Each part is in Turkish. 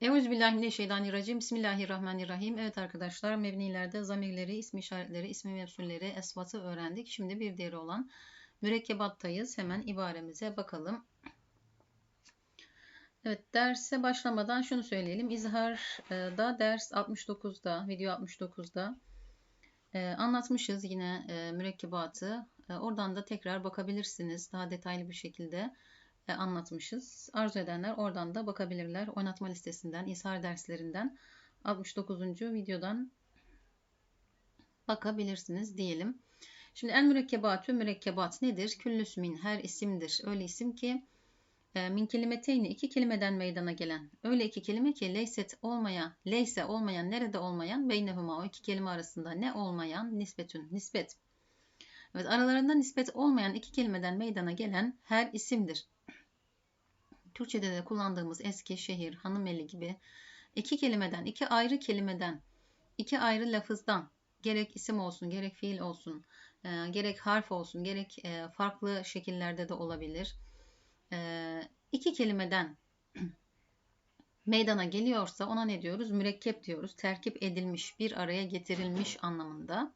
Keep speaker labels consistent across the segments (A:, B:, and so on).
A: Euzubillahimineşşeytanirracim. Bismillahirrahmanirrahim. Evet arkadaşlar mebnilerde zamirleri, ismi işaretleri, ismi mevsulleri, esvatı öğrendik. Şimdi bir diğeri olan mürekkebattayız. Hemen ibaremize bakalım. Evet derse başlamadan şunu söyleyelim. İzharda ders 69'da, video 69'da e, anlatmışız yine e, mürekkebatı. E, oradan da tekrar bakabilirsiniz daha detaylı bir şekilde anlatmışız. Arzu edenler oradan da bakabilirler. Oynatma listesinden, ishar derslerinden 69. videodan bakabilirsiniz diyelim. Şimdi en mürekkebatü mürekkebat nedir? Küllüsmin her isimdir. Öyle isim ki e, min kelimeteyni iki kelimeden meydana gelen. Öyle iki kelime ki leyset olmayan, leyse olmayan, nerede olmayan, beynehuma o iki kelime arasında ne olmayan, nispetün, nispet. Evet aralarında nispet olmayan iki kelimeden meydana gelen her isimdir. Türkçe'de de kullandığımız eski, şehir, hanımeli gibi iki kelimeden, iki ayrı kelimeden, iki ayrı lafızdan gerek isim olsun, gerek fiil olsun, e, gerek harf olsun, gerek e, farklı şekillerde de olabilir. E, iki kelimeden meydana geliyorsa ona ne diyoruz? Mürekkep diyoruz. Terkip edilmiş, bir araya getirilmiş anlamında.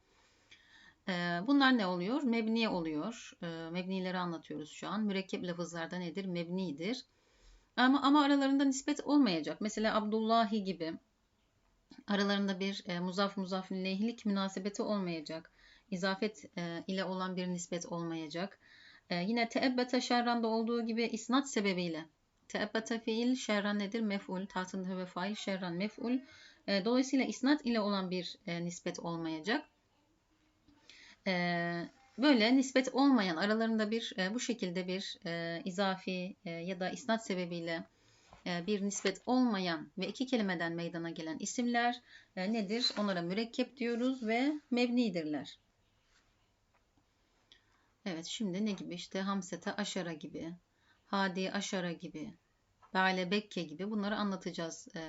A: E, bunlar ne oluyor? Mebniye oluyor. E, mebnileri anlatıyoruz şu an. Mürekkep lafızlarda nedir? Mebnidir. Ama, ama aralarında nispet olmayacak. Mesela Abdullahi gibi aralarında bir e, muzaf muzaf lehlik münasebeti olmayacak. İzafet e, ile olan bir nispet olmayacak. E, yine teebbete şerranda olduğu gibi isnat sebebiyle teebbete fiil şerran nedir? Mef'ul. Tahtında ve fail şerran mef'ul. E, dolayısıyla isnat ile olan bir e, nispet olmayacak. E, Böyle nispet olmayan aralarında bir e, bu şekilde bir e, izafi e, ya da isnat sebebiyle e, bir nispet olmayan ve iki kelimeden meydana gelen isimler e, nedir? Onlara mürekkep diyoruz ve mebnidirler. Evet şimdi ne gibi? İşte Hamsete Aşara gibi, Hadi Aşara gibi, Bale Bekke gibi bunları anlatacağız. E,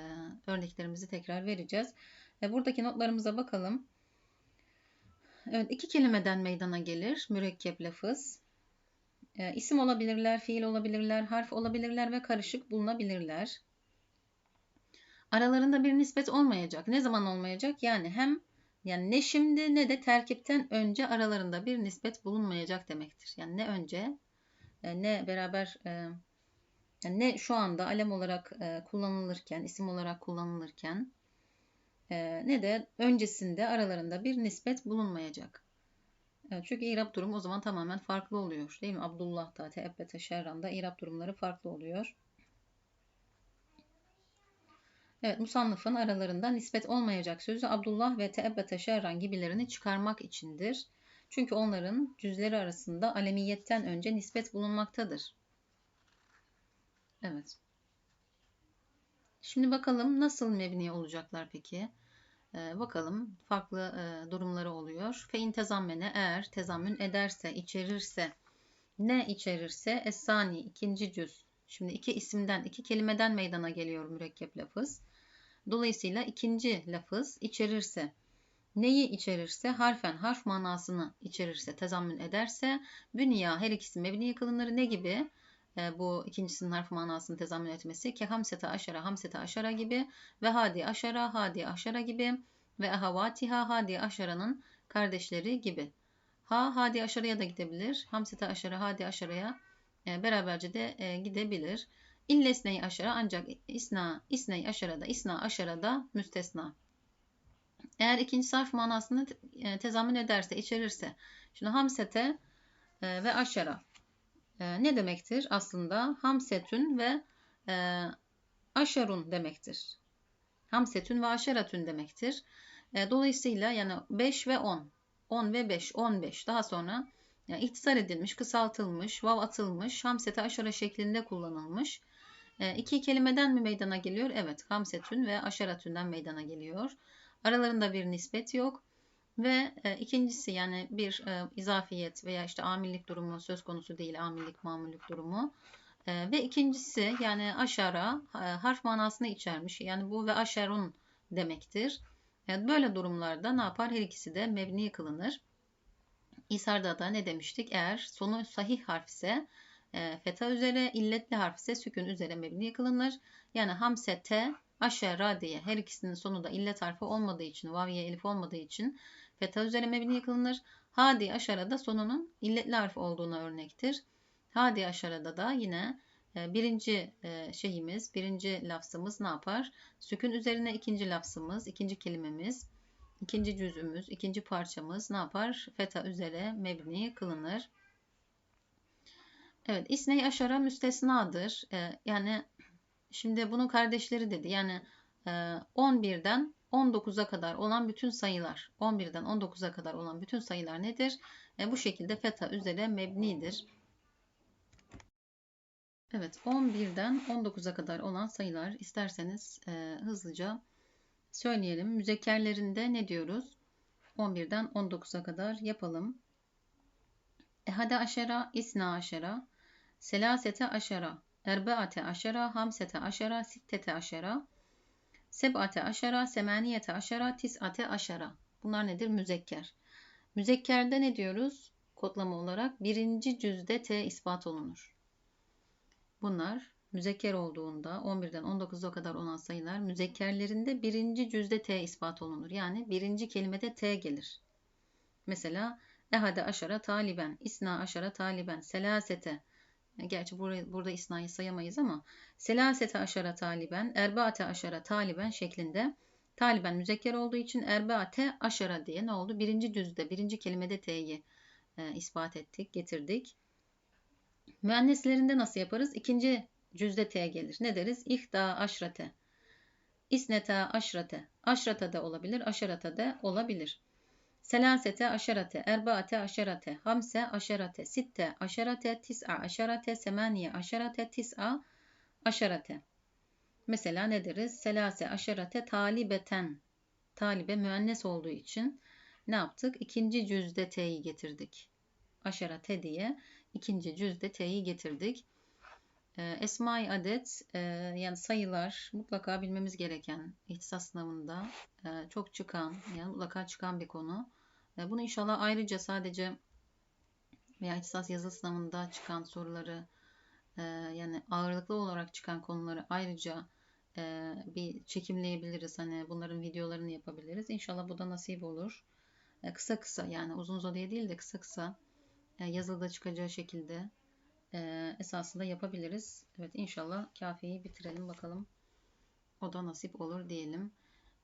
A: örneklerimizi tekrar vereceğiz. E, buradaki notlarımıza bakalım. Evet, iki kelimeden meydana gelir mürekkep lafız. E, isim olabilirler, fiil olabilirler, harf olabilirler ve karışık bulunabilirler. Aralarında bir nispet olmayacak. Ne zaman olmayacak? Yani hem yani ne şimdi ne de terkipten önce aralarında bir nispet bulunmayacak demektir. Yani ne önce e, ne beraber e, ne şu anda alem olarak e, kullanılırken, isim olarak kullanılırken ee, ne de öncesinde aralarında bir nispet bulunmayacak. çünkü İrab durumu o zaman tamamen farklı oluyor. Değil mi? Abdullah'ta, Teebbete, Şerran'da İrab durumları farklı oluyor. Evet, musannıfın aralarında nispet olmayacak sözü Abdullah ve Teebbete Şerran gibilerini çıkarmak içindir. Çünkü onların cüzleri arasında alemiyetten önce nispet bulunmaktadır. Evet. Şimdi bakalım nasıl mebni olacaklar peki? Ee, bakalım farklı e, durumları oluyor. Fe intezammene eğer tezammün ederse, içerirse, ne içerirse esani ikinci cüz. Şimdi iki isimden, iki kelimeden meydana geliyor mürekkep lafız. Dolayısıyla ikinci lafız içerirse, neyi içerirse harfen harf manasını içerirse, tezammün ederse bünya her ikisi mebni kılınır. Ne gibi? E, bu ikincisinin harf manasını tezammün etmesi ki hamsete aşara hamsete aşara gibi ve hadi aşara hadi aşara gibi ve ahavatiha hadi aşaranın kardeşleri gibi. Ha hadi aşaraya da gidebilir. Hamsete aşara hadi aşaraya e, beraberce de e, gidebilir. İllesney aşara ancak isna isney aşarada isna aşarada müstesna. Eğer ikinci harf manasını e, tezammün ederse, içerirse. Şimdi hamsete e, ve aşara e, ne demektir? Aslında hamsetün ve e, aşarun demektir. Hamsetün ve aşeratün demektir. E, dolayısıyla yani 5 ve 10, 10 ve 5, 15 daha sonra yani ihtisar edilmiş, kısaltılmış, vav atılmış, hamsete aşara şeklinde kullanılmış. E, iki kelimeden mi meydana geliyor? Evet, hamsetün ve aşaratünden meydana geliyor. Aralarında bir nispet yok. Ve e, ikincisi yani bir e, izafiyet veya işte amillik durumu söz konusu değil amillik mamullik durumu. E, ve ikincisi yani aşara e, harf manasını içermiş. Yani bu ve aşerun demektir. Yani böyle durumlarda ne yapar? Her ikisi de mebni kılınır. İsarda da ne demiştik? Eğer sonu sahih harf ise e, feta üzere, illetli harf ise sükun üzere mebni kılınır. Yani hamsete aşera diye her ikisinin sonu da illet harfi olmadığı için, vaviye elif olmadığı için feta üzere mebni kılınır. Hadi aşarada sonunun illetli harfi olduğuna örnektir. Hadi aşarada da yine e, birinci e, şeyimiz, birinci lafzımız ne yapar? Sükün üzerine ikinci lafzımız, ikinci kelimemiz, ikinci cüzümüz, ikinci parçamız ne yapar? Feta üzere mebni kılınır. Evet, isney aşara müstesnadır. Ee, yani şimdi bunun kardeşleri dedi. Yani e, 11'den 19'a kadar olan bütün sayılar, 11'den 19'a kadar olan bütün sayılar nedir? E, bu şekilde feta üzere mebnidir. Evet, 11'den 19'a kadar olan sayılar isterseniz e, hızlıca söyleyelim. Müzekkerlerinde ne diyoruz? 11'den 19'a kadar yapalım. Ehade aşera, isna aşera, selasete aşera, erbaate aşera, hamsete aşera, sittete aşera, sebate aşera, semaniyete aşera, tisate aşera. Bunlar nedir? Müzekker. Müzekkerde ne diyoruz? Kodlama olarak birinci cüzde T ispat olunur. Bunlar müzekker olduğunda 11'den 19'a kadar olan sayılar müzekkerlerinde birinci cüzde T ispat olunur. Yani birinci kelimede T gelir. Mesela ehade aşara taliben, isna aşara taliben, selasete. Gerçi burada, burada isnayı sayamayız ama selasete aşara taliben, erbaate aşara taliben şeklinde taliben müzekker olduğu için erbaate aşara diye ne oldu? Birinci cüzde, birinci kelimede T'yi e, ispat ettik, getirdik. Müenneslerinde nasıl yaparız? İkinci cüzde T gelir. Ne deriz? İhda aşrate. İsneta aşrate. Aşrata da olabilir, aşarata da olabilir. Selasete aşarate, erbaate aşarate, hamse aşarate, sitte aşarate, tis'a aşarate, semaniye aşarate, tis'a aşarate. Mesela ne deriz? Selase aşarate talibeten. Talibe müennes olduğu için ne yaptık? İkinci cüzde T'yi getirdik. Aşarate diye ikinci cüzde T'yi getirdik. Ee, Esma-i adet e, yani sayılar mutlaka bilmemiz gereken ihtisas sınavında e, çok çıkan yani mutlaka çıkan bir konu. E, bunu inşallah ayrıca sadece veya ihtisas yazı sınavında çıkan soruları yani ağırlıklı olarak çıkan konuları ayrıca bir çekimleyebiliriz. Hani bunların videolarını yapabiliriz. İnşallah bu da nasip olur. Kısa kısa yani uzun uzadıya değil de kısa kısa yazılıda çıkacağı şekilde e, esasında yapabiliriz. Evet inşallah kafiyi bitirelim bakalım. O da nasip olur diyelim.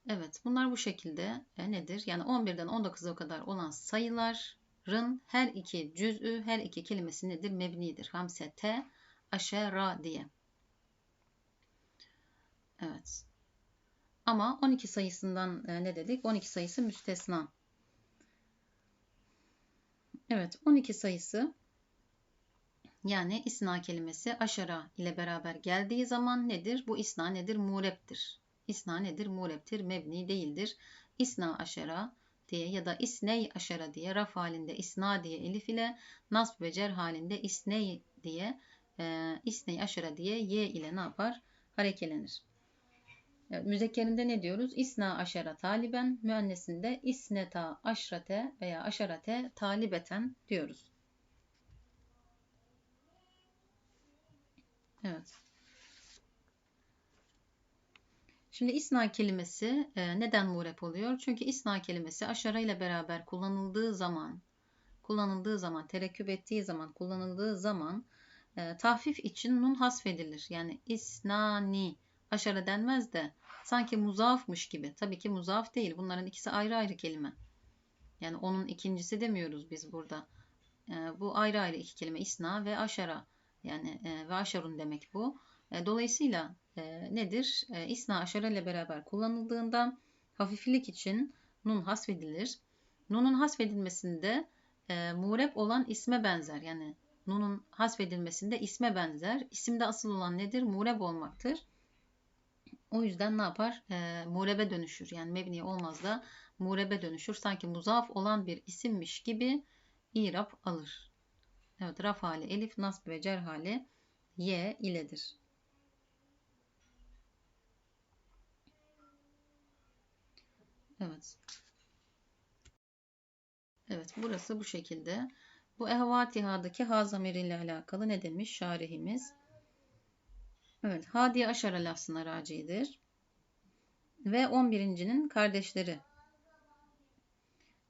A: Evet bunlar bu şekilde e, nedir? Yani 11'den 19'a kadar olan sayıların her iki cüz'ü, her iki kelimesi nedir? Mebnidir. Hamse, te, aşera diye. Evet. Ama 12 sayısından e, ne dedik? 12 sayısı müstesna. Evet 12 sayısı yani isna kelimesi aşara ile beraber geldiği zaman nedir? Bu isna nedir? Mureptir. İsna nedir? Mureptir. Mebni değildir. İsna aşara diye ya da isney aşara diye raf halinde isna diye elif ile nasb ve cer halinde isney diye e, isney aşara diye y ile ne yapar? Harekelenir. Evet, müzekkerinde ne diyoruz? İsna aşara taliben, müennesinde isneta aşrate veya aşarate talibeten diyoruz. Evet. Şimdi isna kelimesi e, neden murep oluyor? Çünkü isna kelimesi aşara ile beraber kullanıldığı zaman, kullanıldığı zaman, terekküp ettiği zaman, kullanıldığı zaman e, tahfif için nun hasfedilir. Yani isnani aşara denmez de sanki muzafmış gibi. Tabii ki muzaf değil. Bunların ikisi ayrı ayrı kelime. Yani onun ikincisi demiyoruz biz burada. E, bu ayrı ayrı iki kelime isna ve aşara. Yani e, ve demek bu. E, dolayısıyla e, nedir? E, isna aşara ile beraber kullanıldığında hafiflik için nun hasfedilir. Nunun hasfedilmesinde e, murep olan isme benzer. Yani nunun hasfedilmesinde isme benzer. İsimde asıl olan nedir? Mureb olmaktır. O yüzden ne yapar? E, murebe dönüşür. Yani mebni olmaz da murebe dönüşür. Sanki muzaf olan bir isimmiş gibi irap alır. Evet raf hali elif, nasb ve cer hali y iledir. Evet. Evet burası bu şekilde. Bu ehvatihadaki ha zamiriyle alakalı ne demiş şarihimiz? Evet hadiye aşara lafzına racidir. ve 11.'nin kardeşleri.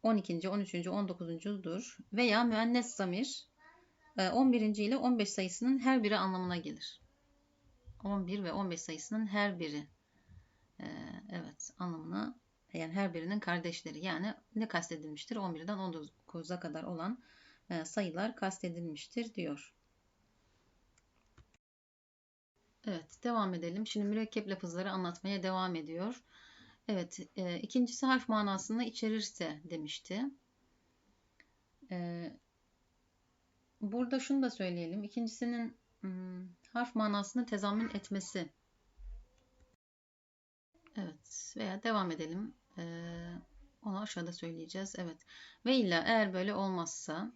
A: 12. 13. 19.dur veya müennes zamir 11. E, ile 15 sayısının her biri anlamına gelir. 11 ve 15 sayısının her biri e, evet anlamına yani her birinin kardeşleri yani ne kastedilmiştir? 11'den 19'a kadar olan e, sayılar kastedilmiştir diyor. Evet devam edelim. Şimdi mürekkep lafızları anlatmaya devam ediyor. Evet e, ikincisi harf manasını içerirse demişti. E, burada şunu da söyleyelim. İkincisinin hmm, harf manasını tezammün etmesi. Evet veya devam edelim. Ee, onu aşağıda söyleyeceğiz. Evet. Ve illa eğer böyle olmazsa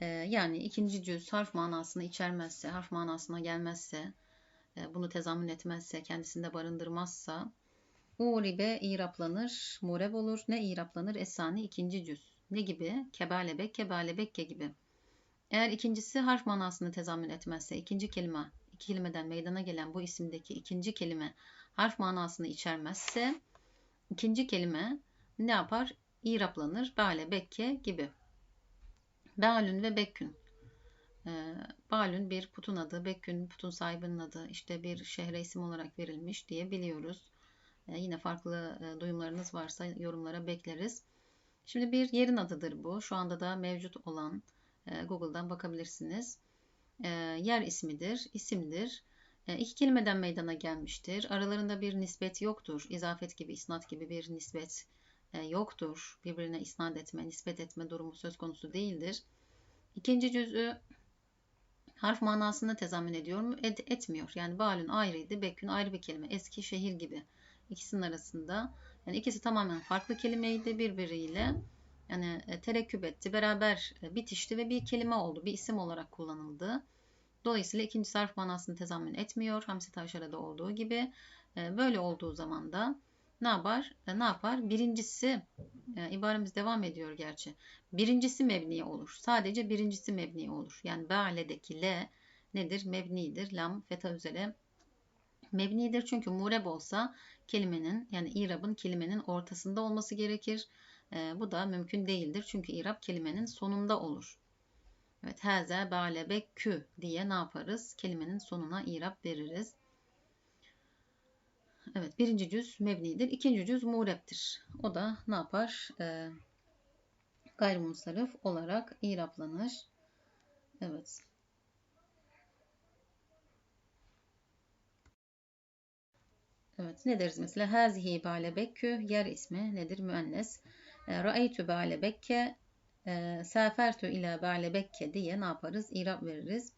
A: e, yani ikinci cüz harf manasını içermezse, harf manasına gelmezse, e, bunu tezammün etmezse, kendisinde barındırmazsa Uribe iraplanır, mureb olur. Ne iraplanır? Esani ikinci cüz. Ne gibi? Kebalebek, kebalebekke gibi. Eğer ikincisi harf manasını tezammün etmezse, ikinci kelime, iki kelimeden meydana gelen bu isimdeki ikinci kelime harf manasını içermezse, ikinci kelime ne yapar? İraplanır. Bale, bekke gibi. Balün ve bekkün. Ee, Balün bir putun adı, bekkün putun sahibinin adı, işte bir şehre isim olarak verilmiş diye biliyoruz. Ee, yine farklı e, duyumlarınız varsa yorumlara bekleriz. Şimdi bir yerin adıdır bu. Şu anda da mevcut olan e, Google'dan bakabilirsiniz. E, yer ismidir, isimdir. E, iki kelimeden meydana gelmiştir. Aralarında bir nispet yoktur. İzafet gibi, isnat gibi bir nispet yoktur. Birbirine isnat etme, nispet etme durumu söz konusu değildir. İkinci cüz'ü harf manasını tezammün ediyor mu? Et, etmiyor. Yani balün ayrıydı, bekün ayrı bir kelime. Eski şehir gibi. İkisinin arasında. Yani ikisi tamamen farklı kelimeydi birbiriyle yani e, terekküp etti, beraber e, bitişti ve bir kelime oldu, bir isim olarak kullanıldı. Dolayısıyla ikinci harf manasını tezammün etmiyor. Hamsi Taşara'da olduğu gibi. E, böyle olduğu zaman da ne yapar? Ne yapar? Birincisi, ibaremiz devam ediyor gerçi. Birincisi mebni olur. Sadece birincisi mebni olur. Yani be'ledeki le nedir? Mebnidir. Lam feta üzere mebnidir. Çünkü mureb olsa kelimenin yani irabın kelimenin ortasında olması gerekir. E, bu da mümkün değildir. Çünkü irab kelimenin sonunda olur. Evet, haza balebe kü diye ne yaparız? Kelimenin sonuna irab veririz. Evet, birinci cüz mebnidir. İkinci cüz mureptir. O da ne yapar? E, gayrimusarif olarak iraplanır. Evet. Evet, ne deriz mesela? Hazihi balebekkü yer ismi nedir? Müennes. E, Ra'eytü ba'lebekke e, Safertü ila ba'lebekke diye ne yaparız? İrab veririz.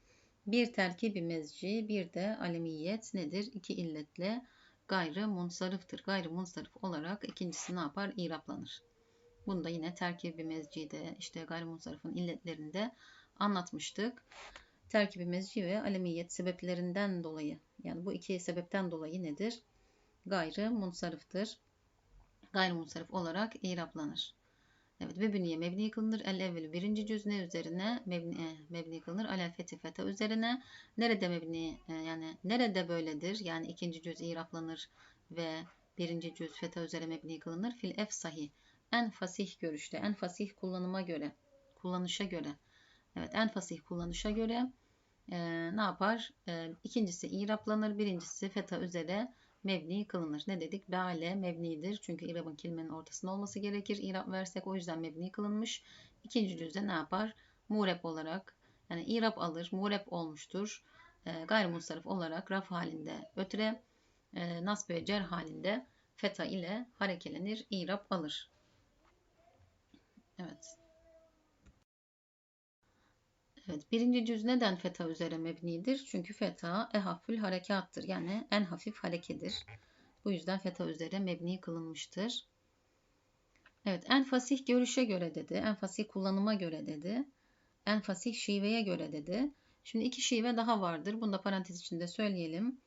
A: Bir terkibi mezci, bir de alemiyet nedir? İki illetle gayrı munsarıftır. Gayrı munsarıf olarak ikincisi ne yapar? İraplanır. Bunu da yine terkibi mezcide, işte gayrı munsarıfın illetlerinde anlatmıştık. Terkibi mezci ve alemiyet sebeplerinden dolayı, yani bu iki sebepten dolayı nedir? Gayrı munsarıftır gayrimunsarif olarak iraplanır. Evet ve bünye mebni kılınır. El evveli birinci cüz ne üzerine mebni, e, mebni kılınır. Alel fethi feta üzerine. Nerede mebni e, yani nerede böyledir? Yani ikinci cüz iraplanır ve birinci cüz feta üzere mebni kılınır. Fil efsahi. En fasih görüşte, en fasih kullanıma göre, kullanışa göre. Evet en fasih kullanışa göre e, ne yapar? E, ikincisi iraplanır, birincisi feta üzere mebni kılınır. Ne dedik? Beale mebnidir. Çünkü irabın kelimenin ortasında olması gerekir. İrab versek o yüzden mebni kılınmış. İkinci cüzde ne yapar? Murep olarak yani irab alır. Murep olmuştur. E, gayrimustarif olarak raf halinde ötre e, nasb ve cer halinde feta ile harekelenir. İrab alır. Evet. Evet, birinci cüz neden feta üzere mebnidir? Çünkü feta ehafül harekattır. Yani en hafif harekedir. Bu yüzden feta üzere mebni kılınmıştır. Evet, en fasih görüşe göre dedi. En fasih kullanıma göre dedi. En fasih şiveye göre dedi. Şimdi iki şive daha vardır. Bunu da parantez içinde söyleyelim.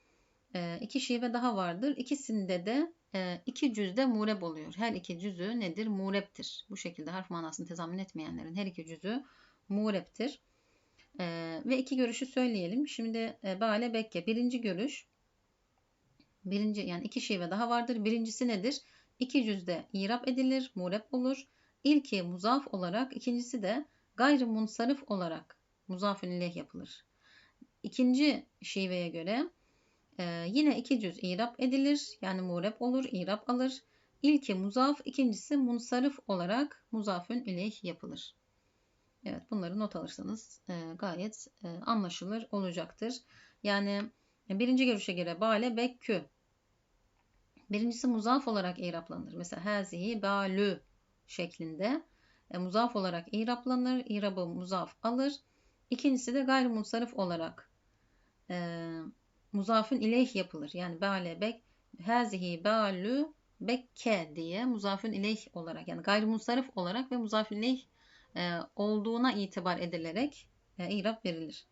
A: E, iki şive daha vardır. İkisinde de e, iki cüzde mureb oluyor. Her iki cüzü nedir? Mureptir. Bu şekilde harf manasını tezamin etmeyenlerin her iki cüzü mureptir. E, ve iki görüşü söyleyelim. Şimdi e, Bale Bekke. Birinci görüş Birinci yani iki şive daha vardır. Birincisi nedir? İki cüzde irap edilir, murep olur. İlki muzaf olarak, ikincisi de gayrı munsarif olarak muzafın ileyh yapılır. İkinci şiveye göre e, yine iki cüz irap edilir. Yani murep olur, irap alır. İlki muzaf, ikincisi munsarif olarak muzafın ileyh yapılır. Evet bunları not alırsanız e, gayet e, anlaşılır olacaktır. Yani birinci görüşe göre bale bekkü. Birincisi muzaf olarak iraplanır. Mesela hazihi balü şeklinde e, muzaf olarak iraplanır. İrabı muzaf alır. İkincisi de gayrimunsarif olarak e, muzafın ileyh yapılır. Yani bale bek hazihi balü bekke diye muzafın ileyh olarak yani gayrimunsarif olarak ve muzafın ileyh e, olduğuna itibar edilerek e, irap verilir.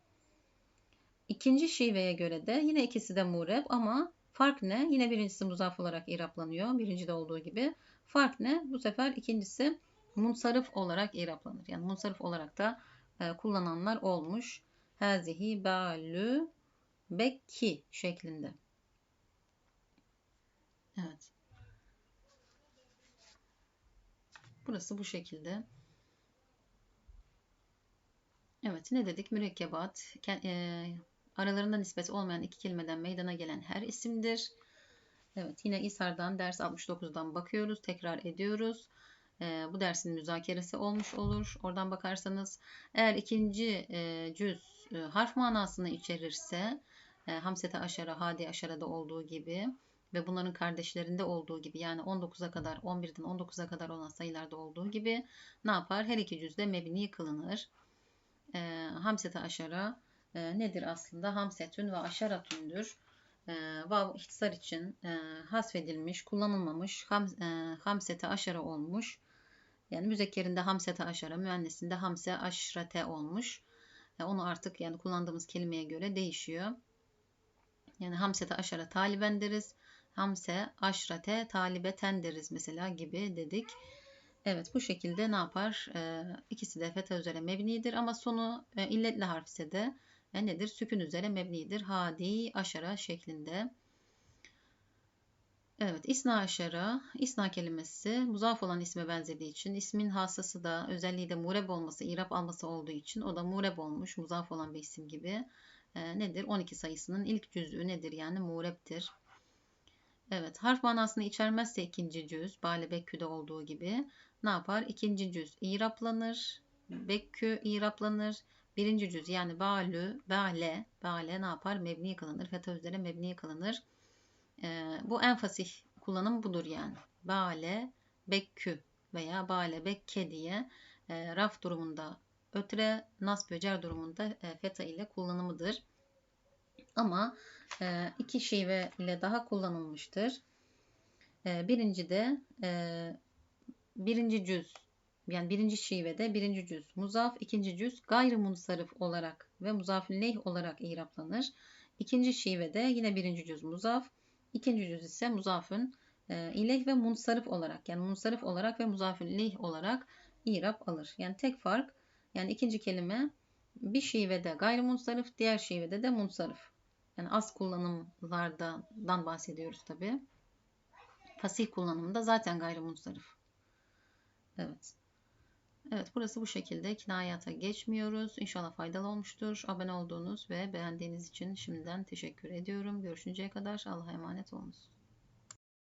A: İkinci şiveye göre de yine ikisi de mureb ama fark ne? Yine birincisi muzaf olarak iraplanıyor. Birinci de olduğu gibi. Fark ne? Bu sefer ikincisi munsarif olarak iraplanır. Yani munsarif olarak da e, kullananlar olmuş. Hazihi balü bekki şeklinde. Evet. Burası bu şekilde. Evet ne dedik? Mürekkebat e, aralarında nispet olmayan iki kelimeden meydana gelen her isimdir. Evet yine İsar'dan ders 69'dan bakıyoruz. Tekrar ediyoruz. E, bu dersin müzakeresi olmuş olur. Oradan bakarsanız eğer ikinci e, cüz e, harf manasını içerirse Hamsete aşara, Hadi aşarada olduğu gibi ve bunların kardeşlerinde olduğu gibi yani 19'a kadar 11'den 19'a kadar olan sayılarda olduğu gibi ne yapar? Her iki cüzde mebni kılınır e, hamsete aşara e, nedir aslında? Hamsetün ve aşaratündür. E, vav ihtisar için e, hasfedilmiş, kullanılmamış ham, e, hamsete aşara olmuş. Yani müzekkerinde hamsete aşara, müennesinde hamse aşrate olmuş. E, onu artık yani kullandığımız kelimeye göre değişiyor. Yani hamsete aşara taliben deriz. Hamse aşrate talibeten deriz mesela gibi dedik. Evet bu şekilde ne yapar? E, ikisi de fetha üzere mebnidir ama sonu e, illetli harf ise de e, nedir? Sükün üzere mebnidir. Hadi aşara şeklinde. Evet isna aşara, isna kelimesi muzaf olan isme benzediği için ismin hasası da özelliği de mureb olması, irap alması olduğu için o da mureb olmuş, muzaf olan bir isim gibi. E, nedir? 12 sayısının ilk cüz'ü nedir? Yani murebdir. Evet harf manasını içermezse ikinci cüz, Bale Bekkü'de olduğu gibi ne yapar? İkinci cüz iraplanır. Bekkü iraplanır. Birinci cüz yani balü, bale, bale ne yapar? Mebni kılınır. Fetha üzere mebni kılınır. Ee, bu en fasih kullanım budur yani. Bale, bekkü veya bale, bekke diye e, raf durumunda ötre, nasb ve durumunda e, feta ile kullanımıdır. Ama e, iki şive ile daha kullanılmıştır. E, birinci de e, birinci cüz yani birinci şivede birinci cüz muzaf, ikinci cüz gayrimunsarif olarak ve muzafilleyh olarak iraplanır. İkinci şivede yine birinci cüz muzaf, ikinci cüz ise muzafın e, ileyh ve munsarif olarak yani munsarif olarak ve muzafilleyh olarak irap alır. Yani tek fark yani ikinci kelime bir şivede gayrimunsarif, diğer şivede de munsarif. Yani az kullanımlardan bahsediyoruz tabi. Fasih kullanımında zaten gayrimunsarif. Evet. Evet burası bu şekilde. Kinayata geçmiyoruz. İnşallah faydalı olmuştur. Abone olduğunuz ve beğendiğiniz için şimdiden teşekkür ediyorum. Görüşünceye kadar Allah'a emanet olunuz.